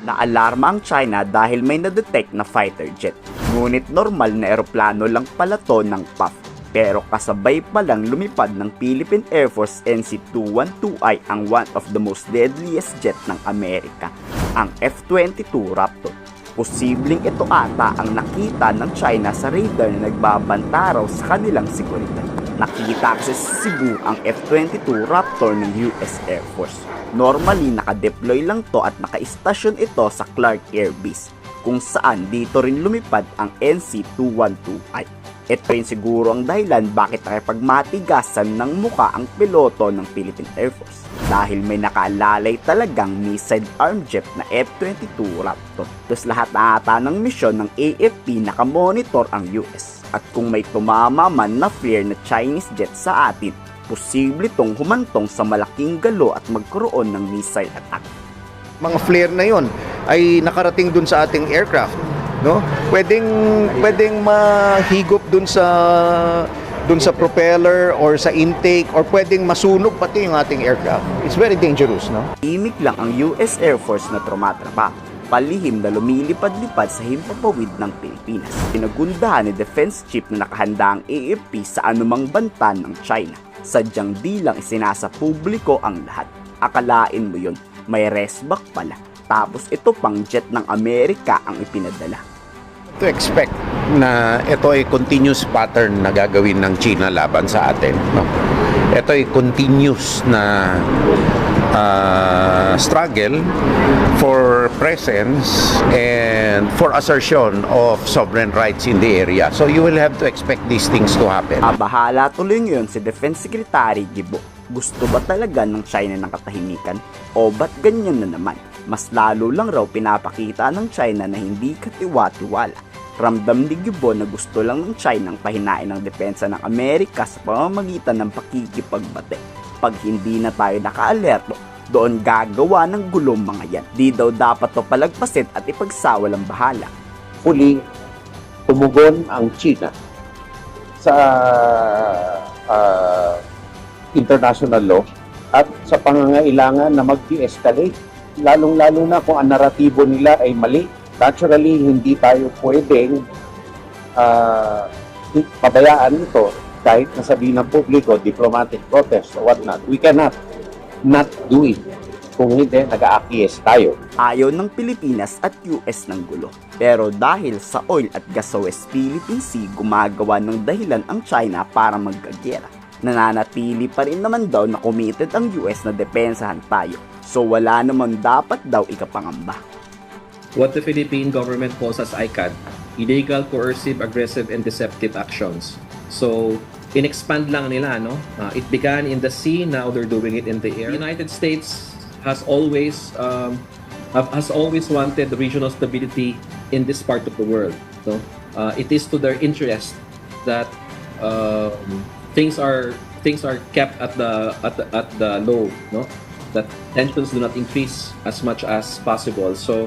Naalarma ang China dahil may nadetect na fighter jet. Ngunit normal na eroplano lang pala to ng PAF. Pero kasabay pa lang lumipad ng Philippine Air Force NC-212I ang one of the most deadliest jet ng Amerika, ang F-22 Raptor. Posibleng ito ata ang nakita ng China sa radar na nagbabanta sa kanilang seguridad. Nakita kasi sa Cebu ang F-22 Raptor ng US Air Force. Normally, nakadeploy lang to at nakaistasyon ito sa Clark Air Base, kung saan dito rin lumipad ang NC-212I. Ito rin siguro ang dahilan bakit nakipagmatigasan ng muka ang piloto ng Philippine Air Force. Dahil may nakalalay talagang missile armed jet na F-22 Raptor. Tapos lahat na ata ng misyon ng AFP nakamonitor ang US. At kung may tumama man na flare na Chinese jet sa atin, posible tong humantong sa malaking galo at magkaroon ng missile attack. mga flare na yon ay nakarating dun sa ating aircraft no? Pwedeng pwedeng mahigop dun sa dun sa propeller or sa intake or pwedeng masunog pati yung ating aircraft. It's very dangerous no? Imik lang ang US Air Force na trumatrapa, palihim na lumilipad-lipad sa himpapawid ng Pilipinas. Pinagundahan ni Defense Chief na nakahanda ang AFP sa anumang banta ng China. Sadyang di lang isinasa publiko ang lahat. Akalain mo yun, may resback pala. Tapos ito pang jet ng Amerika ang ipinadala. to expect na ito ay continuous pattern na gagawin ng China laban sa atin. No? Ito ay continuous na uh, struggle for presence and for assertion of sovereign rights in the area. So you will have to expect these things to happen. Ah, bahala tuloy ngayon si Defense Secretary Gibo. Gusto ba talaga ng China ng katahimikan? O ba't ganyan na naman? Mas lalo lang raw pinapakita ng China na hindi katiwa-tiwala. Ramdam ni Gibo na gusto lang ng China ang pahinain ng depensa ng Amerika sa pamamagitan ng pakikipagbate. Pag hindi na tayo naka-alerto, doon gagawa ng gulong mga yan. Di daw dapat to palagpasin at ipagsawalang bahala. huli tumugon ang China sa ah, international law at sa pangangailangan na mag-de-escalate. Lalong-lalo na kung ang naratibo nila ay mali. Naturally, hindi tayo pwedeng ah, pabayaan ito kahit nasabihin ng publiko, diplomatic protest or whatnot. We cannot not do it kung hindi nag-aakies tayo. Ayaw ng Pilipinas at US ng gulo. Pero dahil sa oil at gas sa West Philippine Sea, gumagawa ng dahilan ang China para magkagera. Nananatili pa rin naman daw na committed ang US na depensahan tayo. So wala naman dapat daw ikapangamba. what the Philippine government calls as ICAD, illegal, coercive, aggressive, and deceptive actions. So, in-expand lang nila, no? Uh, it began in the sea, now they're doing it in the air. The United States has always um, have- has always wanted regional stability in this part of the world. So, uh, it is to their interest that um, things are things are kept at the at the, at the low, no? That tensions do not increase as much as possible. So,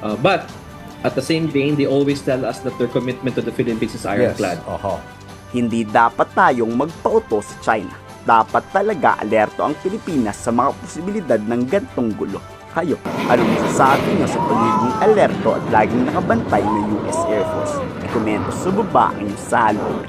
uh, but at the same vein, they always tell us that their commitment to the Philippines is ironclad. Oho. Hindi dapat tayong magpauto sa China. Dapat talaga alerto ang Pilipinas sa mga posibilidad ng gantong gulo. Kayo, anong masasabi nyo sa pagiging alerto at laging nakabantay ng US Air Force? Komento sa baba ang salvo.